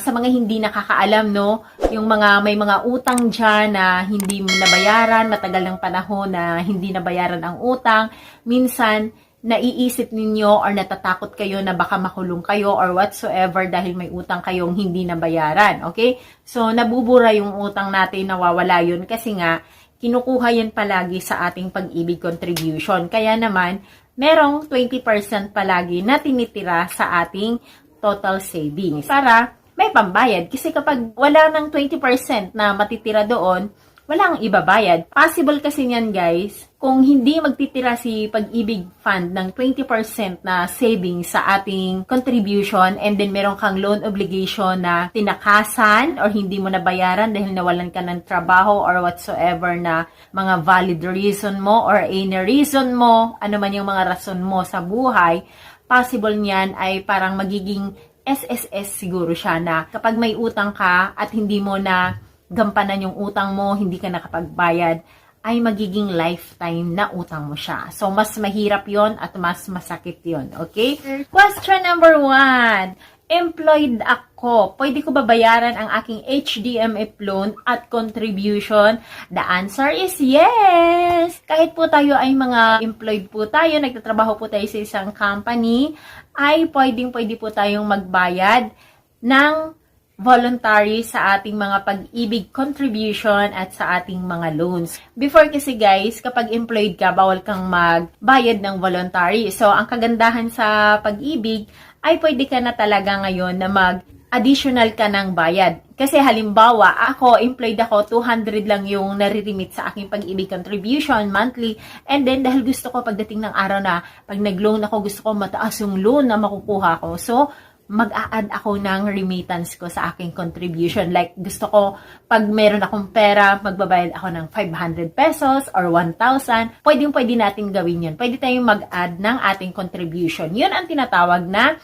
sa mga hindi nakakaalam, no, yung mga may mga utang dyan na hindi nabayaran, matagal ng panahon na hindi nabayaran ang utang, minsan naiisip ninyo or natatakot kayo na baka makulong kayo or whatsoever dahil may utang kayong hindi nabayaran. Okay? So, nabubura yung utang natin, nawawala yun kasi nga, kinukuha yan palagi sa ating pag-ibig contribution. Kaya naman, merong 20% palagi na tinitira sa ating total savings para may pambayad. Kasi kapag wala ng 20% na matitira doon, walang ibabayad. Possible kasi niyan guys, kung hindi magtitira si Pag-ibig Fund ng 20% na savings sa ating contribution and then meron kang loan obligation na tinakasan or hindi mo nabayaran dahil nawalan ka ng trabaho or whatsoever na mga valid reason mo or any reason mo, ano man yung mga rason mo sa buhay, possible niyan ay parang magiging SSS siguro siya na kapag may utang ka at hindi mo na gampanan yung utang mo, hindi ka nakapagbayad, ay magiging lifetime na utang mo siya. So, mas mahirap yon at mas masakit yon Okay? Question number one. Employed ako. Pwede ko ba bayaran ang aking HDMF loan at contribution? The answer is yes! Kahit po tayo ay mga employed po tayo, nagtatrabaho po tayo sa isang company, ay pwedeng pwede po tayong magbayad ng voluntary sa ating mga pag-ibig contribution at sa ating mga loans. Before kasi guys, kapag employed ka, bawal kang magbayad ng voluntary. So, ang kagandahan sa pag-ibig ay pwede ka na talaga ngayon na mag additional ka ng bayad. Kasi halimbawa, ako, employed ako, 200 lang yung nare-remit sa aking pag-ibig contribution monthly. And then, dahil gusto ko pagdating ng araw na, pag nag-loan ako, gusto ko mataas yung loan na makukuha ko. So, mag-a-add ako ng remittance ko sa aking contribution. Like, gusto ko, pag meron akong pera, magbabayad ako ng 500 pesos or 1,000. Pwedeng pwede natin gawin yun. Pwede tayong mag-add ng ating contribution. Yun ang tinatawag na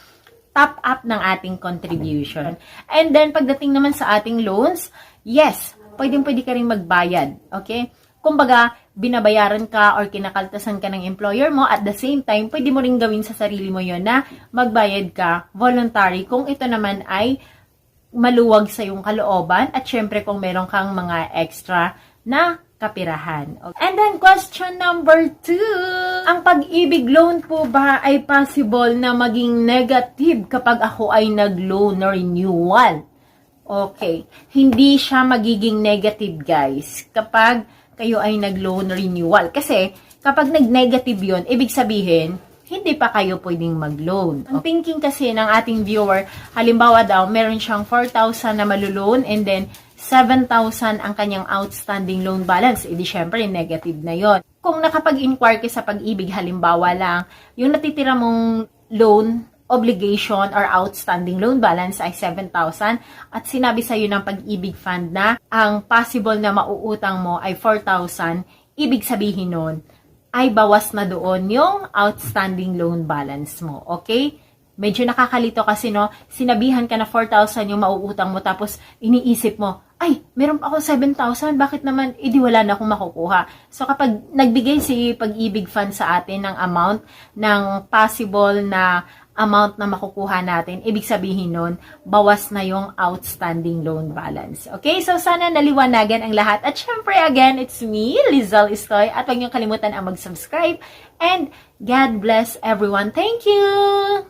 top up ng ating contribution. And then, pagdating naman sa ating loans, yes, pwedeng pwede ka rin magbayad. Okay? Kumbaga, binabayaran ka or kinakaltasan ka ng employer mo, at the same time, pwede mo rin gawin sa sarili mo yon na magbayad ka voluntary kung ito naman ay maluwag sa iyong kalooban at syempre kung meron kang mga extra na kapirahan. And then question number two, ang pag-ibig loan po ba ay possible na maging negative kapag ako ay nag-loan renewal? Okay. Hindi siya magiging negative guys kapag kayo ay nag-loan renewal. Kasi kapag nag-negative yon ibig sabihin, hindi pa kayo pwedeng mag-loan. Ang thinking kasi ng ating viewer, halimbawa daw, meron siyang 4,000 na maluloan and then 7,000 ang kanyang outstanding loan balance. E di syempre, negative na yon. Kung nakapag-inquire ka sa pag-ibig, halimbawa lang, yung natitira mong loan obligation or outstanding loan balance ay 7,000 at sinabi sa iyo ng pag-ibig fund na ang possible na mauutang mo ay 4,000, ibig sabihin nun ay bawas na doon yung outstanding loan balance mo. Okay? Medyo nakakalito kasi no, sinabihan ka na 4,000 yung mauutang mo tapos iniisip mo, ay, meron ako 7,000, bakit naman, edi wala na akong makukuha. So kapag nagbigay si Pag-ibig Fund sa atin ng amount ng possible na amount na makukuha natin, ibig sabihin nun, bawas na yung outstanding loan balance. Okay? So, sana naliwanagan ang lahat. At syempre, again, it's me, Lizelle Istoy. At huwag niyong kalimutan ang mag-subscribe. And God bless everyone. Thank you!